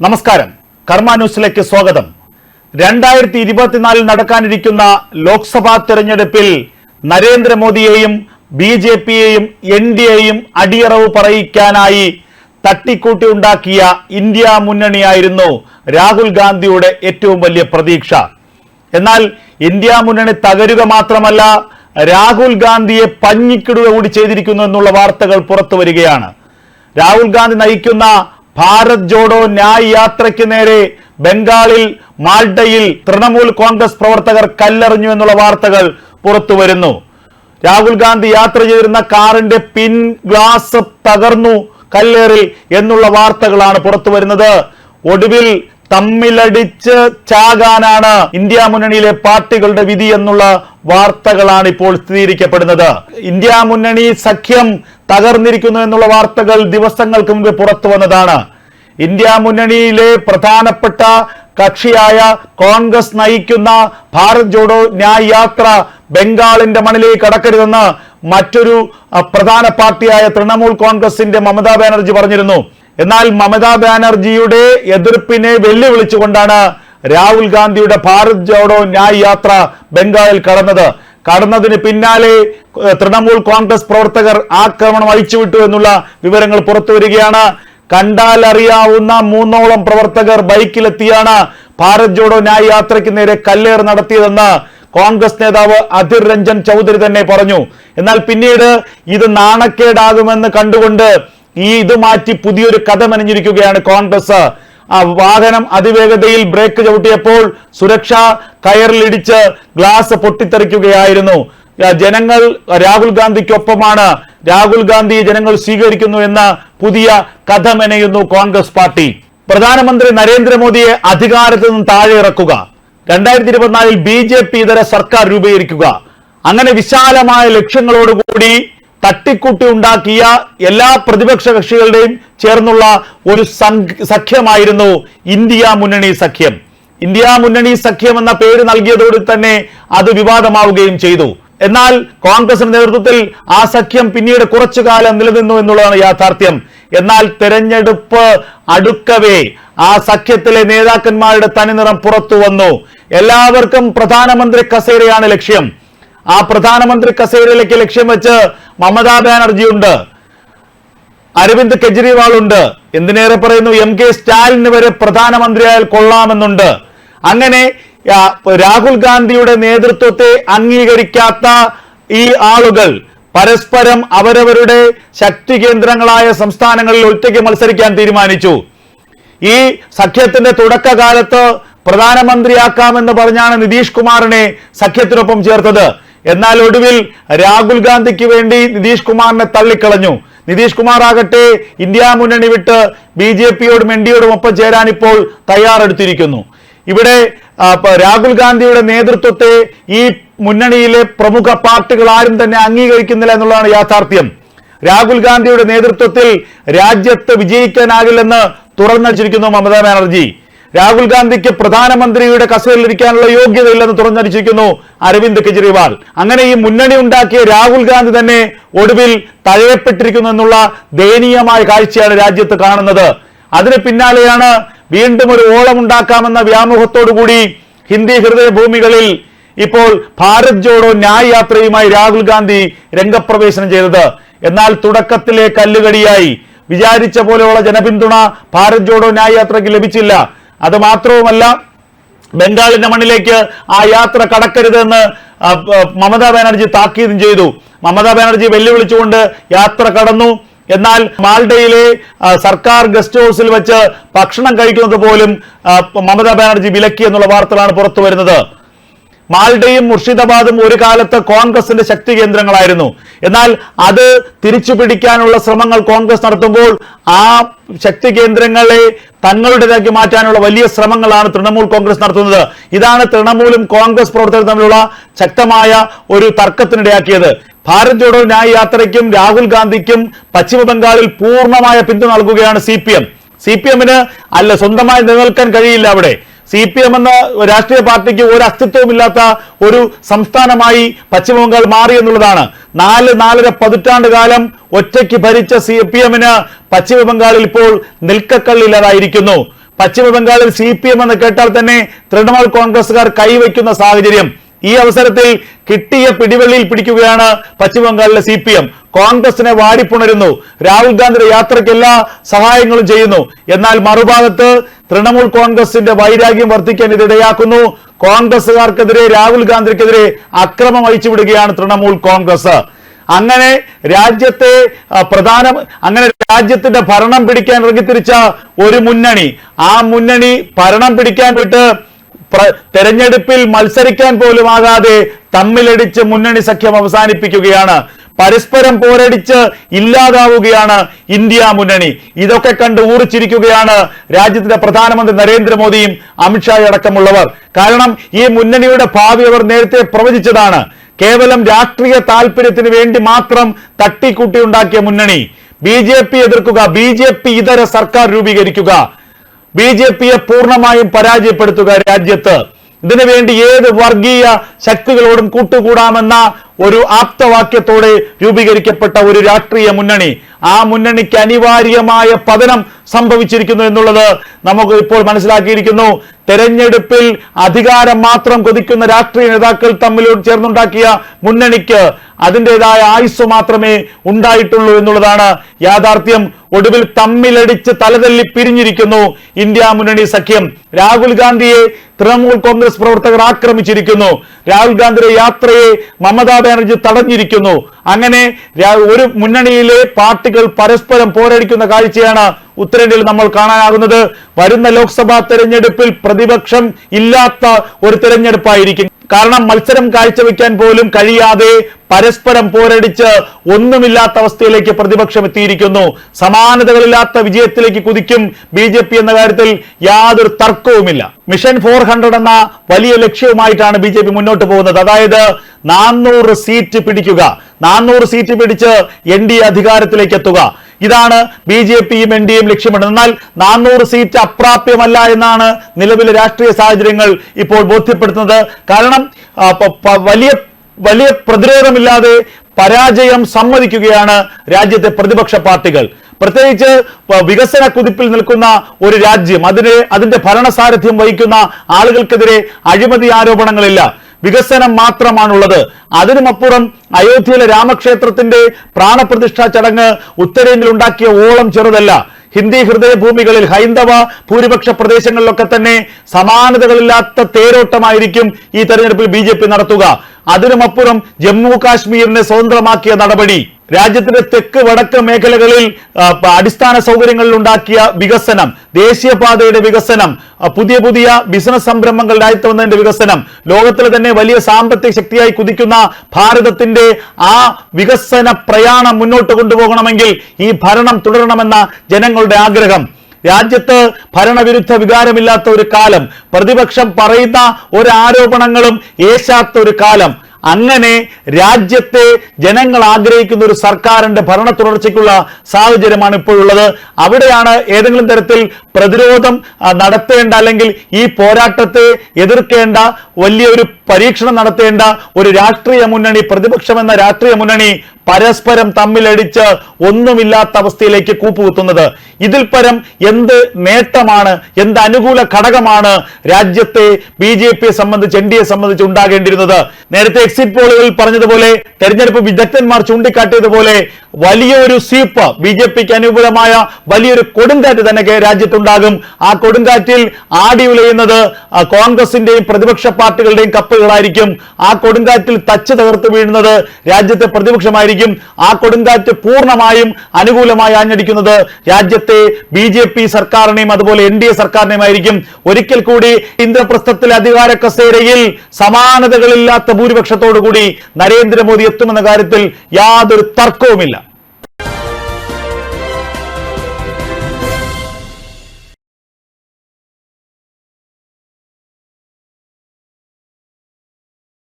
നമസ്കാരം. കർമ്മ ന്യൂസിലേക്ക് സ്വാഗതം. രണ്ടായിരത്തി ഇരുപത്തിനാലിൽ നടക്കാനിരിക്കുന്ന ലോക്സഭാ തെരഞ്ഞെടുപ്പിൽ നരേന്ദ്രമോദിയെയും ബി ജെ പിയെയും എൻ ഡി എയും അടിയറവ് പറയിക്കാനായി തട്ടിക്കൂട്ടി ഉണ്ടാക്കിയ ഇന്ത്യ മുന്നണിയായിരുന്നു രാഹുൽ ഗാന്ധിയുടെ ഏറ്റവും വലിയ പ്രതീക്ഷ. എന്നാൽ ഇന്ത്യ മുന്നണി തകരുക മാത്രമല്ല രാഹുൽ ഗാന്ധിയെ പഞ്ഞിക്കിടുക കൂടി ചെയ്തിരിക്കുന്നു എന്നുള്ള വാർത്തകൾ പുറത്തു വരികയാണ്. രാഹുൽ ഗാന്ധി നയിക്കുന്ന ഭാരത് ജോഡോ ന്യായ് യാത്രയ്ക്ക് നേരെ ബംഗാളിൽ മാൾഡയിൽ തൃണമൂൽ കോൺഗ്രസ് പ്രവർത്തകർ കല്ലെറിഞ്ഞു എന്നുള്ള വാർത്തകൾ പുറത്തു വരുന്നു രാഹുൽ ഗാന്ധി യാത്ര ചെയ്തിരുന്ന കാറിന്റെ പിൻ ഗ്ലാസ് തകർന്നു കല്ലേറിൽ എന്നുള്ള വാർത്തകളാണ് പുറത്തു വരുന്നത് ഒടുവിൽ തമ്മിലടിച്ച് ചാകാനാണ് ഇന്ത്യ മുന്നണിയിലെ പാർട്ടികളുടെ വിധി എന്നുള്ള വാർത്തകളാണ് ഇപ്പോൾ സ്ഥിരീകരിക്കപ്പെടുന്നത്. ഇന്ത്യ മുന്നണി സഖ്യം തകർന്നിരിക്കുന്നു എന്നുള്ള വാർത്തകൾ ദിവസങ്ങൾക്ക് മുമ്പ് പുറത്തു വന്നതാണ്. ഇന്ത്യ മുന്നണിയിലെ പ്രധാനപ്പെട്ട കക്ഷിയായ കോൺഗ്രസ് നയിക്കുന്ന ഭാരത് ജോഡോ ന്യായ് യാത്ര ബംഗാളിന്റെ മണ്ണിലേക്ക് കടക്കരുതെന്ന് മറ്റൊരു പ്രധാന പാർട്ടിയായ തൃണമൂൽ കോൺഗ്രസിന്റെ മമതാ ബാനർജി പറഞ്ഞിരുന്നു. എന്നാൽ മമതാ ബാനർജിയുടെ എതിർപ്പിനെ വെല്ലുവിളിച്ചുകൊണ്ടാണ് രാഹുൽ ഗാന്ധിയുടെ ഭാരത് ജോഡോ ന്യായ് യാത്ര ബംഗാളിൽ കടന്നത്. കടന്നതിന് പിന്നാലെ തൃണമൂൽ കോൺഗ്രസ് പ്രവർത്തകർ ആക്രമണം അഴിച്ചുവിട്ടു എന്നുള്ള വിവരങ്ങൾ പുറത്തു വരികയാണ്. കണ്ടാൽ അറിയാവുന്ന മൂന്നോളം പ്രവർത്തകർ ബൈക്കിലെത്തിയാണ് ഭാരത് ജോഡോ ന്യായ് യാത്രയ്ക്ക് നേരെ കല്ലേറ് നടത്തിയതെന്ന് കോൺഗ്രസ് നേതാവ് അധിർ രഞ്ജൻ ചൗധരി തന്നെ പറഞ്ഞു. എന്നാൽ പിന്നീട് ഇത് നാണക്കേടാകുമെന്ന് കണ്ടുകൊണ്ട് ഈ ഇത് മാറ്റി പുതിയൊരു കഥ മെനഞ്ഞിരിക്കുകയാണ് കോൺഗ്രസ്. ആ വാഹനം അതിവേഗതയിൽ ബ്രേക്ക് ചവിട്ടിയപ്പോൾ സുരക്ഷാ കയറിലിടിച്ച് ഗ്ലാസ് പൊട്ടിത്തെറിക്കുകയായിരുന്നു. ജനങ്ങൾ രാഹുൽ ഗാന്ധിക്കൊപ്പമാണ്. രാഹുൽ ഗാന്ധി ജനങ്ങൾ സ്വീകരിക്കുന്നു എന്ന പുതിയ കഥ മെനയുന്നു കോൺഗ്രസ് പാർട്ടി. പ്രധാനമന്ത്രി നരേന്ദ്രമോദിയെ അധികാരത്തിൽ നിന്ന് താഴെ ഇറക്കുക. രണ്ടായിരത്തി ഇരുപത്തിനാലിൽ ബി ജെ പി ഇതര സർക്കാർ രൂപീകരിക്കുക. അങ്ങനെ വിശാലമായ ലക്ഷ്യങ്ങളോടുകൂടി തട്ടിക്കൂട്ടി ഉണ്ടാക്കിയ എല്ലാ പ്രതിപക്ഷ കക്ഷികളുടെയും ചേർന്നുള്ള ഒരു സഖ്യമായിരുന്നു ഇന്ത്യ മുന്നണി സഖ്യം. ഇന്ത്യ മുന്നണി സഖ്യം എന്ന പേര് നൽകിയതോടെ തന്നെ അത് വിവാദമാവുകയും ചെയ്തു. എന്നാൽ കോൺഗ്രസിന്റെ നേതൃത്വത്തിൽ ആ സഖ്യം പിന്നീട് കുറച്ചു കാലം നിലനിന്നു എന്നുള്ളതാണ് യാഥാർത്ഥ്യം. എന്നാൽ തെരഞ്ഞെടുപ്പ് അടുക്കവേ ആ സഖ്യത്തിലെ നേതാക്കന്മാരുടെ തനിനിറം പുറത്തു വന്നു. എല്ലാവർക്കും പ്രധാനമന്ത്രി കസേരയാണ് ലക്ഷ്യം. ആ പ്രധാനമന്ത്രി കസേരയിലേക്ക് ലക്ഷ്യം വെച്ച് മമതാ ബാനർജി ഉണ്ട് അരവിന്ദ് കെജ്രിവാൾ ഉണ്ട് എന്തിനേറെ പറയുന്നു? എം കെ സ്റ്റാലിന് വരെ പ്രധാനമന്ത്രിയായാൽ കൊള്ളാമെന്നുണ്ട്. അങ്ങനെ രാഹുൽ ഗാന്ധിയുടെ നേതൃത്വത്തെ അംഗീകരിക്കാത്ത ഈ ആളുകൾ പരസ്പരം അവരവരുടെ ശക്തി കേന്ദ്രങ്ങളായ സംസ്ഥാനങ്ങളിൽ ഒറ്റയ്ക്ക് മത്സരിക്കാൻ തീരുമാനിച്ചു. ഈ സഖ്യത്തിന്റെ തുടക്കകാലത്ത് പ്രധാനമന്ത്രിയാക്കാമെന്ന് പറഞ്ഞാണ് നിതീഷ് കുമാറിനെ സഖ്യത്തിനൊപ്പം ചേർത്തത്. എന്നാൽ ഒടുവിൽ രാഹുൽ ഗാന്ധിക്ക് വേണ്ടി നിതീഷ് കുമാറിനെ തള്ളിക്കളഞ്ഞു. നിതീഷ് കുമാർ ആകട്ടെ ഇന്ത്യ മുന്നണി വിട്ട് ബി ജെ പിയോടും എൻ ഡിയോടും ഒപ്പം ചേരാൻ ഇപ്പോൾ തയ്യാറെടുത്തിരിക്കുന്നു. ഇവിടെ രാഹുൽ ഗാന്ധിയുടെ നേതൃത്വത്തെ ഈ മുന്നണിയിലെ പ്രമുഖ പാർട്ടികൾ ആരും തന്നെ അംഗീകരിക്കുന്നില്ല എന്നുള്ളതാണ് യാഥാർത്ഥ്യം. രാഹുൽ ഗാന്ധിയുടെ നേതൃത്വത്തിൽ രാജ്യത്ത് വിജയിക്കാനാകില്ലെന്ന് തുറന്നടിച്ചിരിക്കുന്നു മമതാ ബാനർജി. രാഹുൽ ഗാന്ധിക്ക് പ്രധാനമന്ത്രിയുടെ കസേരയിലിരിക്കാനുള്ള യോഗ്യതയില്ലെന്ന് തുറന്നടിച്ചിരിക്കുന്നു അരവിന്ദ് കെജ്രിവാൾ. അങ്ങനെ ഈ മുന്നണി ഉണ്ടാക്കിയ രാഹുൽ ഗാന്ധി തന്നെ ഒടുവിൽ തഴയപ്പെട്ടിരിക്കുന്നു എന്നുള്ള ദയനീയമായ കാഴ്ചയാണ് രാജ്യത്ത് കാണുന്നത്. അതിന് പിന്നാലെയാണ് വീണ്ടും ഒരു ഓളം ഓളമുണ്ടാക്കാമെന്ന വ്യാമോഹത്തോടുകൂടി ഹിന്ദി ഹൃദയഭൂമികളിൽ ഇപ്പോൾ ഭാരത് ജോഡോ ന്യായ് യാത്രയുമായി രാഹുൽ ഗാന്ധി രംഗപ്രവേശനം ചെയ്തത്. എന്നാൽ തുടക്കത്തിലെ കല്ലുകടിയായി. വിചാരിച്ച പോലെയുള്ള ജനപിന്തുണ ഭാരത് ജോഡോ ന്യായ് യാത്രയ്ക്ക് ലഭിച്ചില്ല. അത് മാത്രവുമല്ല ബംഗാളിന്റെ മണ്ണിലേക്ക് ആ യാത്ര കടക്കരുതെന്ന് മമതാ ബാനർജി താക്കീതും ചെയ്തു. മമതാ ബാനർജി വെല്ലുവിളിച്ചുകൊണ്ട് യാത്ര കടന്നു. എന്നാൽ മാൾഡയിലെ സർക്കാർ ഗസ്റ്റ് ഹൗസിൽ വെച്ച് ഭക്ഷണം കഴിക്കുന്നത് പോലും മമതാ ബാനർജി വിലക്കി എന്നുള്ള വാർത്തകളാണ് പുറത്തു വരുന്നത് മാൾഡയും മുർഷിദാബാദും ഒരു കാലത്ത് കോൺഗ്രസിന്റെ ശക്തി കേന്ദ്രങ്ങളായിരുന്നു. എന്നാൽ അത് തിരിച്ചു പിടിക്കാനുള്ള ശ്രമങ്ങൾ കോൺഗ്രസ് നടത്തുമ്പോൾ ആ ശക്തി കേന്ദ്രങ്ങളെ തങ്ങളുടേതാക്കി മാറ്റാനുള്ള വലിയ ശ്രമങ്ങളാണ് തൃണമൂൽ കോൺഗ്രസ് നടത്തുന്നത്. ഇതാണ് തൃണമൂലും കോൺഗ്രസ് പ്രവർത്തകർ തമ്മിലുള്ള ശക്തമായ ഒരു തർക്കത്തിനിടയാക്കിയത്. ഭാരത് ജോഡോ ന്യായ യാത്രയ്ക്കും രാഹുൽ ഗാന്ധിക്കും പശ്ചിമ ബംഗാളിൽ പൂർണമായ പിന്തുണ നൽകുകയാണ് C P M. C P എമ്മിന് അല്ല സ്വന്തമായി നിലനിൽക്കാൻ കഴിയില്ല അവിടെ. സി പി എം എന്ന രാഷ്ട്രീയ പാർട്ടിക്ക് ഒരു അസ്തിത്വമില്ലാത്ത ഒരു സംസ്ഥാനമായി പശ്ചിമ ബംഗാൾ മാറി എന്നുള്ളതാണ്. നാല് നാലര പതിറ്റാണ്ട് കാലം ഒറ്റയ്ക്ക് ഭരിച്ച സി പി എമ്മിന് പശ്ചിമ ബംഗാളിൽ ഇപ്പോൾ നിൽക്കക്കള്ളില്ലാതായിരിക്കുന്നു പശ്ചിമ ബംഗാളിൽ സി പി എം എന്ന് കേട്ടാൽ തന്നെ തൃണമൂൽ കോൺഗ്രസുകാർ കൈവയ്ക്കുന്ന സാഹചര്യം. ഈ അവസരത്തിൽ കിട്ടിയ പിടിവള്ളിയിൽ പിടിക്കുകയാണ് പശ്ചിമബംഗാളിലെ സി പി എം. കോൺഗ്രസിനെ വാരിപ്പുണരുന്നു രാഹുൽ ഗാന്ധിയുടെ യാത്രയ്ക്ക് എല്ലാ സഹായങ്ങളും ചെയ്യുന്നു. എന്നാൽ മറുഭാഗത്ത് തൃണമൂൽ കോൺഗ്രസിന്റെ വൈരാഗ്യം വർദ്ധിക്കാൻ ഇതിടയാക്കുന്നു കോൺഗ്രസുകാർക്കെതിരെ രാഹുൽ ഗാന്ധിക്കെതിരെ അക്രമം അഴിച്ചുവിടുകയാണ് തൃണമൂൽ കോൺഗ്രസ്. അങ്ങനെ രാജ്യത്തെ പ്രധാന അങ്ങനെ രാജ്യത്തിന്റെ ഭരണം പിടിക്കാൻ ഇറങ്ങിത്തിരിച്ച ഒരു മുന്നണി. ആ മുന്നണി ഭരണം പിടിക്കാൻ വിട്ട് തെരഞ്ഞെടുപ്പിൽ മത്സരിക്കാൻ പോലും ആകാതെ തമ്മിലടിച്ച് മുന്നണി സഖ്യം അവസാനിപ്പിക്കുകയാണ്. പരസ്പരം പോരടിച്ച് ഇല്ലാതാവുകയാണ് ഇന്ത്യ മുന്നണി. ഇതൊക്കെ കണ്ട് ഊറിച്ചിരിക്കുകയാണ് രാജ്യത്തിന്റെ പ്രധാനമന്ത്രി നരേന്ദ്രമോദിയും അമിത്ഷാ അടക്കമുള്ളവർ. കാരണം ഈ മുന്നണിയുടെ ഭാവി അവർ നേരത്തെ പ്രവചിച്ചതാണ്. കേവലം രാഷ്ട്രീയ താല്പര്യത്തിന് വേണ്ടി മാത്രം തട്ടിക്കൂട്ടിയുണ്ടാക്കിയ മുന്നണി. ബി ജെ പി എതിർക്കുക ബി ജെ പി ഇതര സർക്കാർ രൂപീകരിക്കുക. ബി ജെ പിയെ പൂർണമായും പരാജയപ്പെടുത്തുക രാജ്യത്ത്. ഇതിനുവേണ്ടി ഏത് വർഗീയ ശക്തികളോടും കൂട്ടുകൂടാമെന്ന ഒരു ആപ്തവാക്യത്തോടെ രൂപീകരിക്കപ്പെട്ട ഒരു രാഷ്ട്രീയ മുന്നണി. ആ മുന്നണിക്ക് അനിവാര്യമായ പതനം സംഭവിച്ചിരിക്കുന്നു എന്നുള്ളത് നമുക്ക് ഇപ്പോൾ മനസ്സിലാക്കിയിരിക്കുന്നു. തെരഞ്ഞെടുപ്പിൽ അധികാരം മാത്രം കൊതിക്കുന്ന രാഷ്ട്രീയ നേതാക്കൾ തമ്മിൽ ചേർന്നുണ്ടാക്കിയ മുന്നണിക്ക് അതിന്റെതായ ആയുസ് മാത്രമേ ഉണ്ടായിട്ടുള്ളൂ എന്നുള്ളതാണ് യാഥാർത്ഥ്യം. ഒടുവിൽ തമ്മിലടിച്ച് തലതല്ലി പിരിഞ്ഞിരിക്കുന്നു ഇന്ത്യ മുന്നണി സഖ്യം. രാഹുൽ ഗാന്ധിയെ തൃണമൂൽ കോൺഗ്രസ് പ്രവർത്തകർ ആക്രമിച്ചിരിക്കുന്നു. രാഹുൽ ഗാന്ധിയുടെ യാത്രയെ മമതാ ബാനർജി തടഞ്ഞിരിക്കുന്നു. അങ്ങനെ ഒരു മുന്നണിയിലെ പാർട്ടികൾ പരസ്പരം പോരടിക്കുന്ന കാഴ്ചയാണ് ഉത്തരേന്ത്യയിൽ നമ്മൾ കാണാനാകുന്നത് വരുന്ന ലോക്സഭാ തെരഞ്ഞെടുപ്പിൽ പ്രതിപക്ഷം ഇല്ലാത്ത ഒരു തെരഞ്ഞെടുപ്പായിരിക്കും. കാരണം മത്സരം കാഴ്ചവെക്കാൻ പോലും കഴിയാതെ പരസ്പരം പോരടിച്ച് ഒന്നുമില്ലാത്ത അവസ്ഥയിലേക്ക് പ്രതിപക്ഷം എത്തിയിരിക്കുന്നു. സമാനതകളില്ലാത്ത വിജയത്തിലേക്ക് കുതിക്കും ബി ജെ പി എന്ന കാര്യത്തിൽ യാതൊരു തർക്കവുമില്ല. മിഷൻ ഫോർ ഹൺഡ്രഡ് എന്ന വലിയ ലക്ഷ്യവുമായിട്ടാണ് ബി ജെ പി മുന്നോട്ട് പോകുന്നത്. അതായത് നാനൂറ് സീറ്റ് പിടിക്കുക. നാനൂറ് സീറ്റ് പിടിച്ച് എൻ ഡി എ അധികാരത്തിലേക്ക് എത്തുക. ഇതാണ് ബി ജെ പിയും എൻ ഡി എയും ലക്ഷ്യമിടുന്നത്. എന്നാൽ നാനൂറ് സീറ്റ് അപ്രാപ്യമല്ല എന്നാണ് നിലവിലെ രാഷ്ട്രീയ സാഹചര്യങ്ങൾ ഇപ്പോൾ ബോധ്യപ്പെടുത്തുന്നത്. കാരണം വലിയ വലിയ പ്രതിരോധമില്ലാതെ പരാജയം സമ്മതിക്കുകയാണ് രാജ്യത്തെ പ്രതിപക്ഷ പാർട്ടികൾ. പ്രത്യേകിച്ച് വികസന കുതിപ്പിൽ നിൽക്കുന്ന ഒരു രാജ്യം അതിന് അതിന്റെ ഭരണസാരഥ്യം വഹിക്കുന്ന ആളുകൾക്കെതിരെ അഴിമതി ആരോപണങ്ങളില്ല. വികസനം മാത്രമാണുള്ളത്. അതിനുമപ്പുറം അയോധ്യയിലെ രാമക്ഷേത്രത്തിന്റെ പ്രാണപ്രതിഷ്ഠാ ചടങ്ങ് ഉത്തരേന്ത്യയിൽ ഉണ്ടാക്കിയ ഓളം ചെറുതല്ല. ഹിന്ദി ഹൃദയഭൂമികളിൽ ഹൈന്ദവ ഭൂരിപക്ഷ പ്രദേശങ്ങളിലൊക്കെ തന്നെ സമാനതകളില്ലാത്ത തേരോട്ടമായിരിക്കും ഈ തെരഞ്ഞെടുപ്പിൽ ബി നടത്തുക. അതിനുമപ്പുറം ജമ്മു കാശ്മീരിനെ സ്വതന്ത്രമാക്കിയ നടപടി. രാജ്യത്തിന്റെ തെക്ക് വടക്ക് മേഖലകളിൽ അടിസ്ഥാന സൗകര്യങ്ങളിൽ ഉണ്ടാക്കിയ വികസനം ദേശീയപാതയുടെ വികസനം പുതിയ പുതിയ ബിസിനസ് സംരംഭങ്ങൾ രാജ്യത്തുവന്നതിന്റെ വികസനം ലോകത്തിലെ തന്നെ വലിയ സാമ്പത്തിക ശക്തിയായി കുതിക്കുന്ന ഭാരതത്തിന്റെ ആ വികസന പ്രയാണം മുന്നോട്ട് കൊണ്ടുപോകണമെങ്കിൽ ഈ ഭരണം തുടരണമെന്ന ജനങ്ങളുടെ ആഗ്രഹം. രാജ്യത്ത് ഭരണവിരുദ്ധ വികാരമില്ലാത്ത ഒരു കാലം പ്രതിപക്ഷം പറയുന്ന ഒരു ആരോപണങ്ങളും ഏശാത്ത ഒരു കാലം. അങ്ങനെ രാജ്യത്തെ ജനങ്ങൾ ആഗ്രഹിക്കുന്ന ഒരു സർക്കാരിന്റെ ഭരണ തുടർച്ചയ്ക്കുള്ള സാഹചര്യമാണ് ഇപ്പോഴുള്ളത്. അവിടെയാണ് ഏതെങ്കിലും തരത്തിൽ പ്രതിരോധം നടത്തേണ്ട അല്ലെങ്കിൽ ഈ പോരാട്ടത്തെ എതിർക്കേണ്ട വലിയൊരു പരീക്ഷണം നടത്തേണ്ട ഒരു രാഷ്ട്രീയ മുന്നണി പ്രതിപക്ഷം എന്ന രാഷ്ട്രീയ മുന്നണി പരസ്പരം തമ്മിലടിച്ച് ഒന്നുമില്ലാത്ത അവസ്ഥയിലേക്ക് കൂപ്പുകുത്തുന്നത്. ഇതിൽ പരം എന്ത് നേട്ടമാണ് എന്ത് അനുകൂല ഘടകമാണ് രാജ്യത്തെ ബി ജെ പിയെ സംബന്ധിച്ച് എൻ ഡി എ സംബന്ധിച്ച് ഉണ്ടാകേണ്ടിയിരുന്നത്? നേരത്തെ എക്സിറ്റ് പോളുകളിൽ പറഞ്ഞതുപോലെ തെരഞ്ഞെടുപ്പ് വിദഗ്ധന്മാർ ചൂണ്ടിക്കാട്ടിയതുപോലെ വലിയൊരു സ്വീപ്പ് ബി ജെ പിക്ക് അനുകൂലമായ വലിയൊരു കൊടുങ്കാറ്റ് തന്നെ രാജ്യത്തുണ്ടാകും. ആ കൊടുങ്കാറ്റിൽ ആടി ഉലയുന്നത് കോൺഗ്രസിന്റെയും പ്രതിപക്ഷ പാർട്ടികളുടെയും കപ്പുകളായിരിക്കും ആ കൊടുങ്കാറ്റിൽ തച്ച് തകർത്ത് വീഴുന്നത് രാജ്യത്തെ പ്രതിപക്ഷമായിരിക്കും. ആ കൊടുങ്കാറ്റ് പൂർണമായും അനുകൂലമായി ആഞ്ഞടിക്കുന്നത് രാജ്യത്തെ ബി ജെ പി സർക്കാരിനെയും അതുപോലെ എൻ ഡി എ സർക്കാരിനെയുമായിരിക്കും ഒരിക്കൽ കൂടി ഇന്ദ്രപ്രസ്ഥത്തിലെ അധികാര കസേരയിൽ സമാനതകളില്ലാത്ത ഭൂരിപക്ഷത്തോടുകൂടി നരേന്ദ്രമോദി എത്തുമെന്ന കാര്യത്തിൽ യാതൊരു തർക്കവുമില്ല.